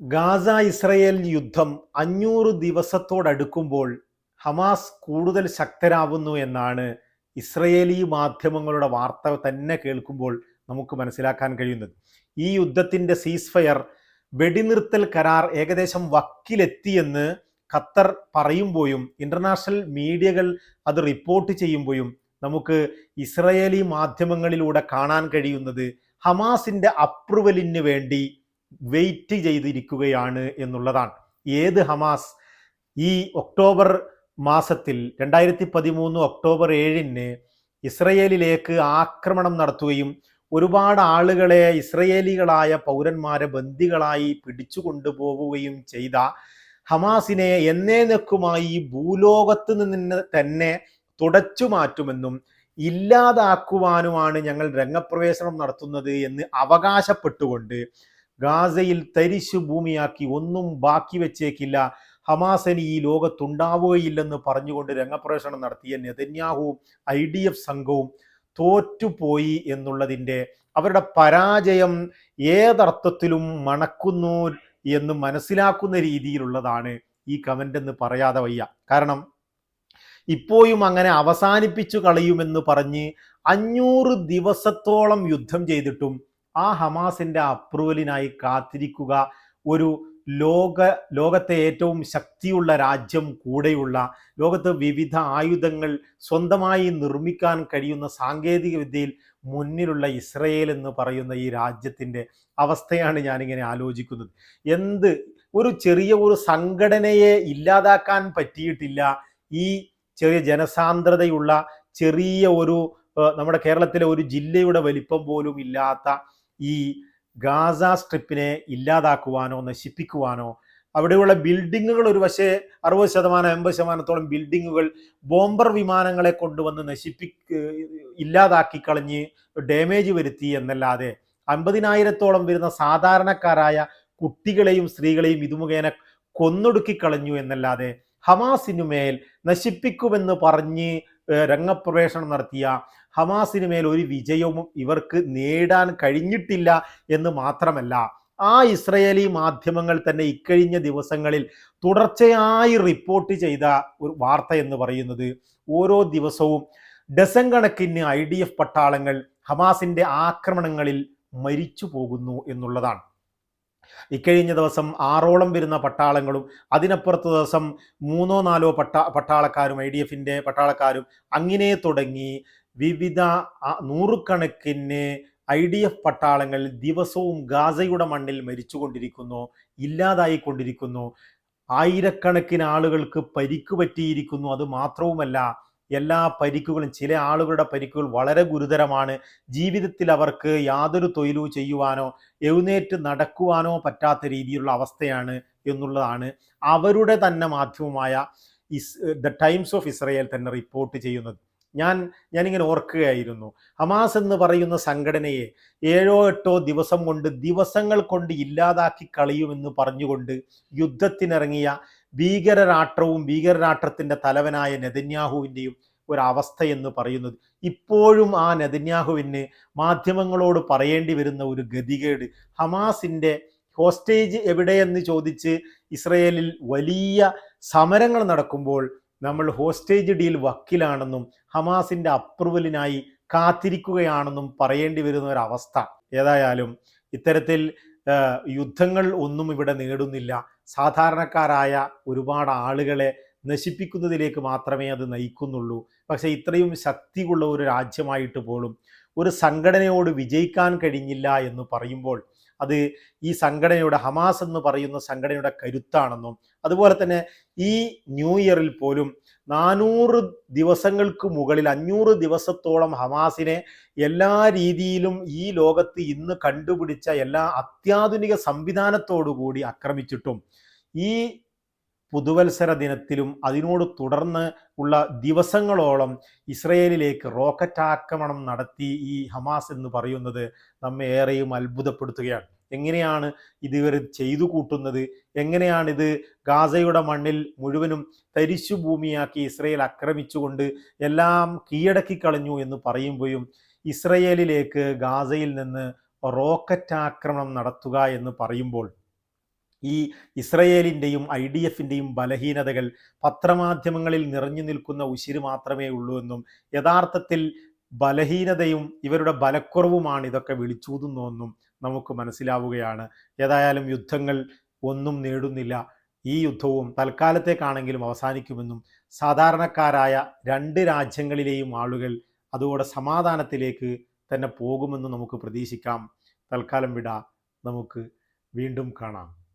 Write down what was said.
Gaza Israel യുദ്ധം അഞ്ഞൂറ് ദിവസത്തോടടുക്കുമ്പോൾ Hamas കൂടുതൽ ശക്തരാവുന്നു എന്നാണ് ഇസ്രയേലി മാധ്യമങ്ങളുടെ വാർത്ത തന്നെ കേൾക്കുമ്പോൾ നമുക്ക് മനസ്സിലാക്കാൻ കഴിയുന്നത്. ഈ യുദ്ധത്തിന്റെ സീസ് ഫയർ വെടിനിർത്തൽ കരാർ ഏകദേശം വക്കിലെത്തിയെന്ന് ഖത്തർ പറയുമ്പോഴും ഇന്റർനാഷണൽ മീഡിയകൾ അത് റിപ്പോർട്ട് ചെയ്യുമ്പോഴും നമുക്ക് ഇസ്രയേലി മാധ്യമങ്ങളിലൂടെ കാണാൻ കഴിയുന്നത് ഹമാസിന്റെ അപ്രൂവലിന് വേണ്ടി വെയിറ്റ് ചെയ്തിരിക്കുകയാണ് എന്നുള്ളതാണ്. ഏത് ഹമാസ് ഈ ഒക്ടോബർ മാസത്തിൽ രണ്ടായിരത്തി പതിമൂന്ന് ഒക്ടോബർ ഏഴിന് ഇസ്രയേലിലേക്ക് ആക്രമണം നടത്തുകയും ഒരുപാട് ആളുകളെ ഇസ്രയേലികളായ പൗരന്മാരെ ബന്ദികളായി പിടിച്ചു കൊണ്ടുപോവുകയും ചെയ്ത ഹമാസിനെ എന്നേനക്കുമായി ഭൂലോകത്ത് നിന്ന് തന്നെ തുടച്ചു മാറ്റുമെന്നും ഇല്ലാതാക്കുവാനുമാണ് ഞങ്ങൾ രംഗപ്രവേശനം നടത്തുന്നത് എന്ന് അവകാശപ്പെട്ടുകൊണ്ട് ഗാസയിൽ തരിശു ഭൂമിയാക്കി ഒന്നും ബാക്കി വെച്ചേക്കില്ല. ഹമാസനി ഈ ലോകത്തുണ്ടാവുകയില്ലെന്ന് പറഞ്ഞുകൊണ്ട് രംഗപ്രവേശനം നടത്തിയ നെതന്യാഹുവും ഐ ഡി എഫ് സംഘവും തോറ്റുപോയി എന്നുള്ളതിന്റെ അവരുടെ പരാജയം ഏതർത്ഥത്തിലും മണക്കുന്നു എന്ന് മനസ്സിലാക്കുന്ന രീതിയിലുള്ളതാണ് ഈ കമന്റ് എന്ന് പറയാതെ വയ്യ. കാരണം ഇപ്പോഴും അങ്ങനെ അവസാനിപ്പിച്ചു കളയുമെന്ന് പറഞ്ഞ് അഞ്ഞൂറ് ദിവസത്തോളം യുദ്ധം ചെയ്തിട്ടും ആ ഹമാസിന്റെ അപ്രൂവലിനായി കാത്തിരിക്കുക. ഒരു ലോക ലോകത്തെ ഏറ്റവും ശക്തിയുള്ള രാജ്യം കൂടെയുള്ള ലോകത്ത് വിവിധ ആയുധങ്ങൾ സ്വന്തമായി നിർമ്മിക്കാൻ കഴിയുന്ന സാങ്കേതിക വിദ്യയിൽ മുന്നിലുള്ള ഇസ്രയേൽ എന്ന് പറയുന്ന ഈ രാജ്യത്തിന്റെ അവസ്ഥയാണ് ഞാനിങ്ങനെ ആലോചിക്കുന്നത്. എന്ത് ഒരു ചെറിയ ഒരു സംഘടനയെ ഇല്ലാതാക്കാൻ പറ്റിയിട്ടില്ല. ഈ ചെറിയ ജനസാന്ദ്രതയുള്ള ചെറിയ ഒരു നമ്മുടെ കേരളത്തിലെ ഒരു ജില്ലയുടെ വലിപ്പം പോലും ഇല്ലാത്ത ഈ ഗാസ സ്ട്രിപ്പിനെ ഇല്ലാതാക്കുവാനോ നശിപ്പിക്കുവാനോ അവിടെയുള്ള ബിൽഡിങ്ങുകൾ ഒരു പക്ഷേ അറുപത് ശതമാനം എൺപത് ശതമാനത്തോളം ബിൽഡിങ്ങുകൾ ബോംബർ വിമാനങ്ങളെ കൊണ്ടുവന്ന് നശിപ്പി ഇല്ലാതാക്കി കളഞ്ഞ് ഡാമേജ് വരുത്തി എന്നല്ലാതെ അമ്പതിനായിരത്തോളം വരുന്ന സാധാരണക്കാരായ കുട്ടികളെയും സ്ത്രീകളെയും ഇതുമുഖേന കൊന്നൊടുക്കി കളഞ്ഞു എന്നല്ലാതെ ഹമാസിനുമേൽ നശിപ്പിക്കുമെന്ന് പറഞ്ഞ് രംഗപ്രവേശനം നടത്തിയ ഹമാസിന് മേൽ ഒരു വിജയവും ഇവർക്ക് നേടാൻ കഴിഞ്ഞിട്ടില്ല എന്ന് മാത്രമല്ല ആ ഇസ്രയേലി മാധ്യമങ്ങൾ തന്നെ ഇക്കഴിഞ്ഞ ദിവസങ്ങളിൽ തുടർച്ചയായി റിപ്പോർട്ട് ചെയ്ത ഒരു വാർത്ത എന്ന് പറയുന്നത് ഓരോ ദിവസവും ഡസൻ കണക്കിന് ഐ ഡി എഫ് പട്ടാളങ്ങൾ ഹമാസിന്റെ ആക്രമണങ്ങളിൽ മരിച്ചു പോകുന്നു എന്നുള്ളതാണ്. ഇക്കഴിഞ്ഞ ദിവസം ആറോളം വരുന്ന പട്ടാളങ്ങളും അതിനപ്പുറത്തെ ദിവസം മൂന്നോ നാലോ പട്ടാ പട്ടാളക്കാരും ഐ ഡി എഫിന്റെ പട്ടാളക്കാരും അങ്ങനെ തുടങ്ങി വിവിധ നൂറുകണക്കിന് ഐ ഡി എഫ് പട്ടാളങ്ങൾ ദിവസവും ഗാസയുടെ മണ്ണിൽ മരിച്ചുകൊണ്ടിരിക്കുന്നു ഇല്ലാതായിക്കൊണ്ടിരിക്കുന്നു. ആയിരക്കണക്കിന് ആളുകൾക്ക് പരിക്ക് പറ്റിയിരിക്കുന്നു. അത് മാത്രവുമല്ല എല്ലാ പരിക്കുകളും ചില ആളുകളുടെ പരിക്കുകൾ വളരെ ഗുരുതരമാണ്. ജീവിതത്തിൽ അവർക്ക് യാതൊരു തൊഴിലും ചെയ്യുവാനോ എഴുന്നേറ്റ് നടക്കുവാനോ പറ്റാത്ത രീതിയിലുള്ള അവസ്ഥയാണ് എന്നുള്ളതാണ് അവരുടെ തന്നെ മാധ്യമമായ ഇസ് ദ ടൈംസ് ഓഫ് ഇസ്രയേൽ തന്നെ റിപ്പോർട്ട് ചെയ്യുന്നത്. ഞാൻ ഞാനിങ്ങനെ ഓർക്കുകയായിരുന്നു. ഹമാസ് എന്ന് പറയുന്ന സംഘടനയെ ഏഴോ എട്ടോ ദിവസം കൊണ്ട് ദിവസങ്ങൾ കൊണ്ട് ഇല്ലാതാക്കി കളയുമെന്ന് പറഞ്ഞുകൊണ്ട് യുദ്ധത്തിനിറങ്ങിയ ഭീകരരാഷ്ട്രവും ഭീകരരാഷ്ട്രത്തിന്റെ തലവനായ നെതന്യാഹുവിന്റെയും ഒരവസ്ഥ എന്ന് പറയുന്നത് ഇപ്പോഴും ആ നെതന്യാഹുവിന് മാധ്യമങ്ങളോട് പറയേണ്ടി വരുന്ന ഒരു ഗതികേട്. ഹമാസിന്റെ ഹോസ്റ്റേജ് എവിടെയെന്ന് ചോദിച്ച് ഇസ്രയേലിൽ വലിയ സമരങ്ങൾ നടക്കുമ്പോൾ നമ്മൾ ഹോസ്റ്റേജ് ഡീൽ വക്കിലാണെന്നും ഹമാസിന്റെ അപ്രൂവലിനായി കാത്തിരിക്കുകയാണെന്നും പറയേണ്ടി വരുന്ന ഒരവസ്ഥ. ഏതായാലും ഇത്തരത്തിൽ യുദ്ധങ്ങൾ ഒന്നും ഇവിടെ നേടുന്നില്ല. സാധാരണക്കാരായ ഒരുപാട് ആളുകളെ നശിപ്പിക്കുന്നതിലേക്ക് മാത്രമേ അത് നയിക്കുന്നുള്ളൂ. പക്ഷേ ഇത്രയും ശക്തിയുള്ള ഒരു രാജ്യമായിട്ട് പോലും ഒരു സംഘടനയോട് വിജയിക്കാൻ കഴിഞ്ഞില്ല എന്ന് പറയുമ്പോൾ അത് ഈ സംഘടനയുടെ ഹമാസ് എന്ന് പറയുന്ന സംഘടനയുടെ കരുത്താണെന്നും അതുപോലെ തന്നെ ഈ ന്യൂ ഇയറിൽ പോലും നാനൂറ് ദിവസങ്ങൾക്ക് മുകളിൽ അഞ്ഞൂറ് ദിവസത്തോളം ഹമാസിനെ എല്ലാ രീതിയിലും ഈ ലോകത്ത് ഇന്ന് കണ്ടുപിടിച്ച എല്ലാ അത്യാധുനിക സംവിധാനത്തോടു കൂടി ആക്രമിച്ചിട്ടും ഈ പുതുവത്സര ദിനത്തിലും അതിനോട് തുടർന്ന് ഉള്ള ദിവസങ്ങളോളം ഇസ്രയേലിലേക്ക് റോക്കറ്റ് ആക്രമണം നടത്തി ഈ ഹമാസ് എന്ന് പറയുന്നത് നമ്മെ ഏറെയും അത്ഭുതപ്പെടുത്തുകയാണ്. എങ്ങനെയാണ് ഇതുവരെ ചെയ്തു കൂട്ടുന്നത്? എങ്ങനെയാണിത് ഗാസയുടെ മണ്ണിൽ മുഴുവനും തരിശു ഭൂമിയാക്കി ഇസ്രയേൽ ആക്രമിച്ചുകൊണ്ട് എല്ലാം കീഴടക്കി കളഞ്ഞു എന്ന് പറയുമ്പോഴും ഇസ്രയേലിലേക്ക് ഗാസയിൽ നിന്ന് റോക്കറ്റ് ആക്രമണം നടത്തുക എന്ന് പറയുമ്പോൾ ഈ ഇസ്രയേലിന്റെയും ഐ ഡി എഫിന്റെയും ബലഹീനതകൾ പത്രമാധ്യമങ്ങളിൽ നിറഞ്ഞു നിൽക്കുന്ന ഉശിര് മാത്രമേ ഉള്ളൂ എന്നും യഥാർത്ഥത്തിൽ ബലഹീനതയും ഇവരുടെ ബലക്കുറവുമാണ് ഇതൊക്കെ വിളിച്ചൂതുന്നതെന്നും നമുക്ക് മനസ്സിലാവുകയാണ്. ഏതായാലും യുദ്ധങ്ങൾ ഒന്നും നേടുന്നില്ല. ഈ യുദ്ധവും തൽക്കാലത്തേക്കാണെങ്കിലും അവസാനിക്കുമെന്നും സാധാരണക്കാരായ രണ്ട് രാജ്യങ്ങളിലെയും ആളുകൾ അതോടെ സമാധാനത്തിലേക്ക് തന്നെ പോകുമെന്ന് നമുക്ക് പ്രതീക്ഷിക്കാം. തൽക്കാലം വിട. നമുക്ക് വീണ്ടും കാണാം.